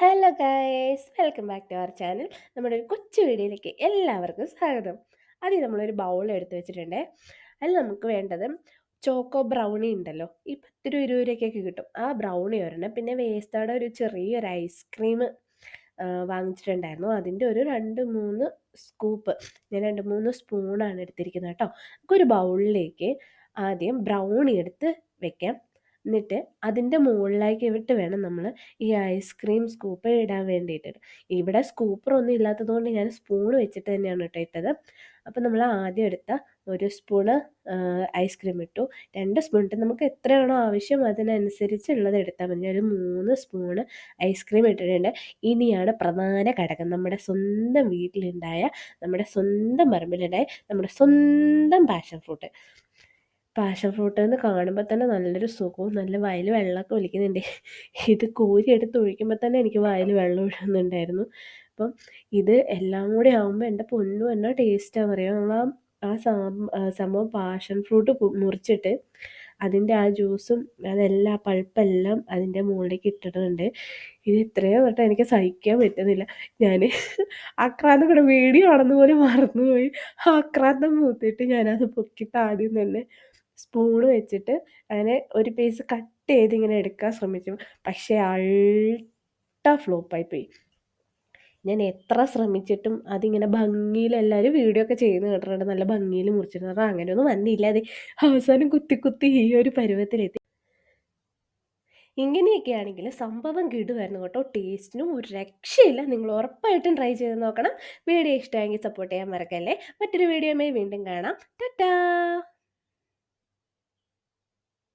Hello guys welcome back to our channel നമ്മുടെ ഒരു കൊച്ചു വീഡിയോയിലേക്ക് എല്ലാവർക്കും സ്വാഗതം. ആദ്യം നമ്മളൊരു ബൗൾ എടുത്ത് വെച്ചിട്ടുണ്ട്. അതിൽ നമുക്ക് വേണ്ടത് ചോക്കോ ബ്രൗണി ഉണ്ടല്ലോ. ഈ പത്ത് രൂപ ഇരുപത് രൂപയ്ക്കൊക്കെ കിട്ടും. ആ ബ്രൗണി ഒരെണ്ണം. പിന്നെ വേസ്റ്റോടെ ഒരു ചെറിയൊരു ഐസ്ക്രീം വാങ്ങിച്ചിട്ടുണ്ടായിരുന്നു. അതിന്റെ ഒരു രണ്ട് മൂന്ന് സ്കൂപ്പ് ഞാൻ രണ്ട് മൂന്ന് സ്പൂണാണ് എടുത്തിരിക്കുന്നത് കേട്ടോ. നമുക്കൊരു ബൗളിലേക്ക് ആദ്യം ബ്രൗണി എടുത്ത് വെക്കാം. എന്നിട്ട് അതിന്റെ മുകളിലേക്ക് ഇട്ട് വേണം നമ്മൾ ഈ ഐസ്ക്രീം സ്കൂപ്പ് ഇടാൻ വേണ്ടിയിട്ട്. ഇവിടെ സ്കൂപ്പറൊന്നും ഇല്ലാത്തത് കൊണ്ട് ഞാൻ സ്പൂൺ വെച്ചിട്ട് തന്നെയാണ് കേട്ടോ ഇട്ടത്. അപ്പോൾ നമ്മൾ ആദ്യം എടുത്ത ഒരു സ്പൂണ് ഐസ്ക്രീം ഇട്ടു. രണ്ട് സ്പൂൺ ഇട്ട് നമുക്ക് എത്രയാണോ ആവശ്യം അതിനനുസരിച്ചുള്ളത് എടുത്താൽ മതി. ഒരു മൂന്ന് സ്പൂണ് ഐസ്ക്രീം ഇട്ടിട്ടുണ്ട്. ഇനിയാണ് പ്രധാന ഘടകം. നമ്മുടെ സ്വന്തം വീട്ടിലുണ്ടായ നമ്മുടെ സ്വന്തം പറമ്പിലുണ്ടായ നമ്മുടെ സ്വന്തം പാഷൻ ഫ്രൂട്ട് പാഷൻ ഫ്രൂട്ട് എന്ന് കാണുമ്പോൾ തന്നെ നല്ലൊരു സുഖവും നല്ല വായിൽ വെള്ളമൊക്കെ ഒലിക്കുന്നുണ്ട്. ഇത് കോരി എടുത്ത് ഒഴിക്കുമ്പോൾ തന്നെ എനിക്ക് വായിൽ വെള്ളം ഒഴുകുന്നുണ്ടായിരുന്നു അപ്പം ഇത് എല്ലാം കൂടി ആകുമ്പോൾ എന്റെ പൊന്നും എന്ന ടേസ്റ്റാണ് പറയുക നമ്മൾ ആ ആ സംഭവം പാഷൻ ഫ്രൂട്ട് മുറിച്ചിട്ട് അതിന്റെ ആ ജ്യൂസും അതെല്ലാം പൾപ്പെല്ലാം അതിന്റെ മുകളിലേക്ക് ഇട്ടിട്ടുണ്ട് ഇത് ഇത്രയും തൊട്ട് എനിക്ക് സഹിക്കാൻ പറ്റുന്നില്ല. ഞാൻ അക്രാന്തം കൂടെ വീഡിയോ ആണെന്ന് പോലും മറന്നുപോയി. അക്രാന്തം മൂത്തിട്ട് ഞാനത് പൊക്കിയിട്ട് ആദ്യം തന്നെ സ്പൂണ് വെച്ചിട്ട് അങ്ങനെ ഒരു പീസ് കട്ട് ചെയ്ത് ഇങ്ങനെ എടുക്കാൻ ശ്രമിച്ചു. പക്ഷേ അൾട്ട ഫ്ലോപ്പായി പോയി. ഞാൻ എത്ര ശ്രമിച്ചിട്ടും അതിങ്ങനെ ഭംഗിയിൽ എല്ലാവരും വീഡിയോ ഒക്കെ ചെയ്ത് കേട്ടിട്ടുണ്ട് നല്ല ഭംഗിയിൽ മുറിച്ചിട്ടുണ്ട്. അങ്ങനെയൊന്നും വന്നില്ല. അത് അവസാനം കുത്തി കുത്തി ഈ ഒരു പരുവത്തിലെത്തി. ഇങ്ങനെയൊക്കെ ആണെങ്കിൽ സംഭവം കിടുമായിരുന്നു കേട്ടോ. ടേസ്റ്റിനും ഒരു രക്ഷയില്ല. നിങ്ങൾ ഉറപ്പായിട്ടും ട്രൈ ചെയ്ത് നോക്കണം. വീഡിയോ ഇഷ്ടമായെങ്കിൽ സപ്പോർട്ട് ചെയ്യാൻ മറക്കല്ലേ. മറ്റൊരു വീഡിയോയുമായി വീണ്ടും കാണാം. ടാറ്റാ